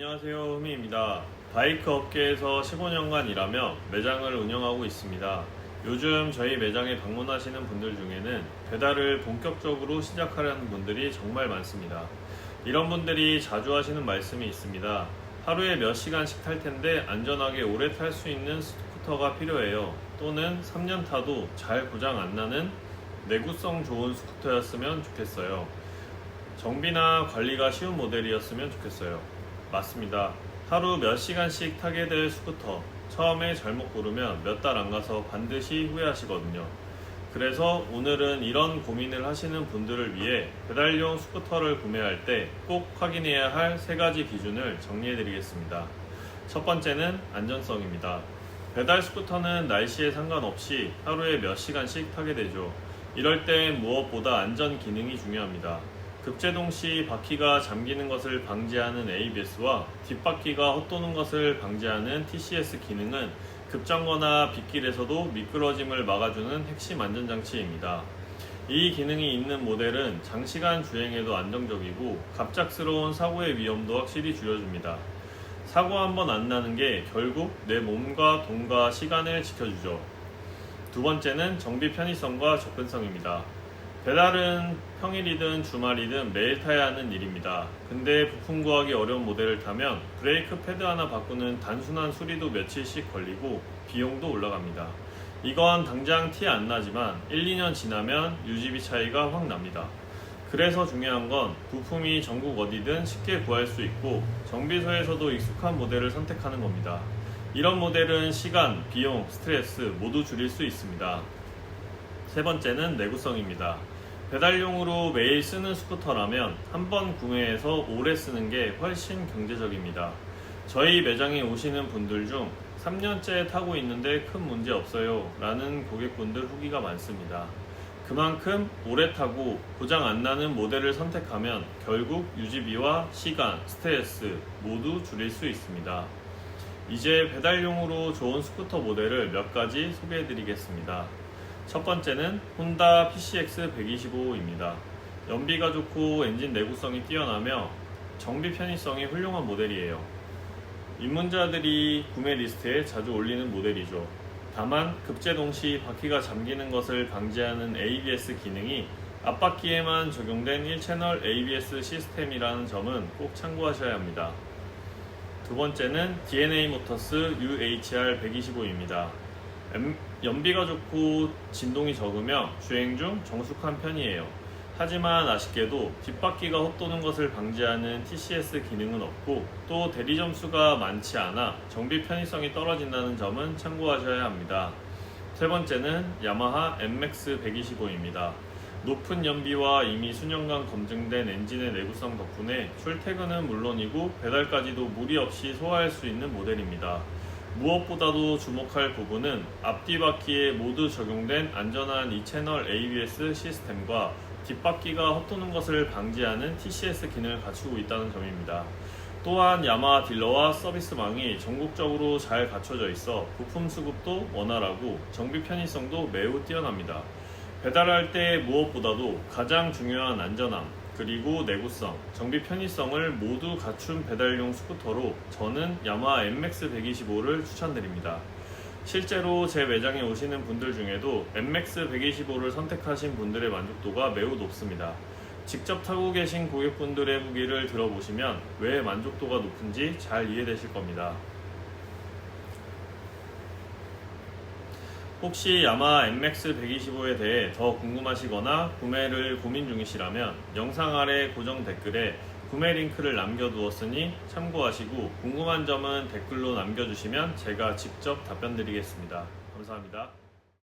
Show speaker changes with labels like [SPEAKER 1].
[SPEAKER 1] 안녕하세요. 흠이입니다. 바이크 업계에서 15년간 일하며 매장을 운영하고 있습니다. 요즘 저희 매장에 방문하시는 분들 중에는 배달을 본격적으로 시작하려는 분들이 정말 많습니다. 이런 분들이 자주 하시는 말씀이 있습니다. 하루에 몇 시간씩 탈 텐데 안전하게 오래 탈 수 있는 스쿠터가 필요해요. 또는 3년 타도 잘 고장 안 나는 내구성 좋은 스쿠터였으면 좋겠어요. 정비나 관리가 쉬운 모델이었으면 좋겠어요. 맞습니다. 하루 몇 시간씩 타게 될 스쿠터. 처음에 잘못 고르면 몇 달 안 가서 반드시 후회하시거든요. 그래서 오늘은 이런 고민을 하시는 분들을 위해 배달용 스쿠터를 구매할 때 꼭 확인해야 할 세 가지 기준을 정리해 드리겠습니다. 첫 번째는 안전성입니다. 배달 스쿠터는 날씨에 상관없이 하루에 몇 시간씩 타게 되죠. 이럴 땐 무엇보다 안전 기능이 중요합니다. 급제동 시 바퀴가 잠기는 것을 방지하는 ABS와 뒷바퀴가 헛도는 것을 방지하는 TCS 기능은 급정거나 빗길에서도 미끄러짐을 막아주는 핵심 안전장치입니다. 이 기능이 있는 모델은 장시간 주행에도 안정적이고 갑작스러운 사고의 위험도 확실히 줄여줍니다. 사고 한 번 안 나는 게 결국 내 몸과 돈과 시간을 지켜주죠. 두 번째는 정비 편의성과 접근성입니다. 배달은 평일이든 주말이든 매일 타야 하는 일입니다. 근데 부품 구하기 어려운 모델을 타면 브레이크 패드 하나 바꾸는 단순한 수리도 며칠씩 걸리고 비용도 올라갑니다. 이건 당장 티 안 나지만 1, 2년 지나면 유지비 차이가 확 납니다. 그래서 중요한 건 부품이 전국 어디든 쉽게 구할 수 있고 정비소에서도 익숙한 모델을 선택하는 겁니다. 이런 모델은 시간, 비용, 스트레스 모두 줄일 수 있습니다. 세 번째는 내구성입니다. 배달용으로 매일 쓰는 스쿠터라면 한 번 구매해서 오래 쓰는 게 훨씬 경제적입니다. 저희 매장에 오시는 분들 중 3년째 타고 있는데 큰 문제 없어요 라는 고객분들 후기가 많습니다. 그만큼 오래 타고 고장 안 나는 모델을 선택하면 결국 유지비와 시간, 스트레스 모두 줄일 수 있습니다. 이제 배달용으로 좋은 스쿠터 모델을 몇 가지 소개해 드리겠습니다. 첫 번째는 혼다 PCX 125입니다. 연비가 좋고 엔진 내구성이 뛰어나며 정비 편의성이 훌륭한 모델이에요. 입문자들이 구매 리스트에 자주 올리는 모델이죠. 다만 급제동 시 바퀴가 잠기는 것을 방지하는 ABS 기능이 앞바퀴에만 적용된 1채널 ABS 시스템이라는 점은 꼭 참고하셔야 합니다. 두 번째는 DNA 모터스 UHR 125입니다. 연비가 좋고 진동이 적으며 주행 중 정숙한 편이에요. 하지만 아쉽게도 뒷바퀴가 헛도는 것을 방지하는 TCS 기능은 없고 또 대리 점수가 많지 않아 정비 편의성이 떨어진다는 점은 참고하셔야 합니다. 세 번째는 야마하 MX 125입니다. 높은 연비와 이미 수년간 검증된 엔진의 내구성 덕분에 출퇴근은 물론이고 배달까지도 무리 없이 소화할 수 있는 모델입니다. 무엇보다도 주목할 부분은 앞뒤 바퀴에 모두 적용된 안전한 2채널 ABS 시스템과 뒷바퀴가 헛도는 것을 방지하는 TCS 기능을 갖추고 있다는 점입니다. 또한 야마하 딜러와 서비스망이 전국적으로 잘 갖춰져 있어 부품 수급도 원활하고 정비 편의성도 매우 뛰어납니다. 배달할 때 무엇보다도 가장 중요한 안전함, 그리고 내구성, 정비 편의성을 모두 갖춘 배달용 스쿠터로 저는 야마하 MX 125를 추천드립니다. 실제로 제 매장에 오시는 분들 중에도 MX 125를 선택하신 분들의 만족도가 매우 높습니다. 직접 타고 계신 고객분들의 후기를 들어보시면 왜 만족도가 높은지 잘 이해되실 겁니다. 혹시 야마 MX 125에 대해 더 궁금하시거나 구매를 고민 중이시라면 영상 아래 고정 댓글에 구매 링크를 남겨두었으니 참고하시고 궁금한 점은 댓글로 남겨주시면 제가 직접 답변 드리겠습니다. 감사합니다.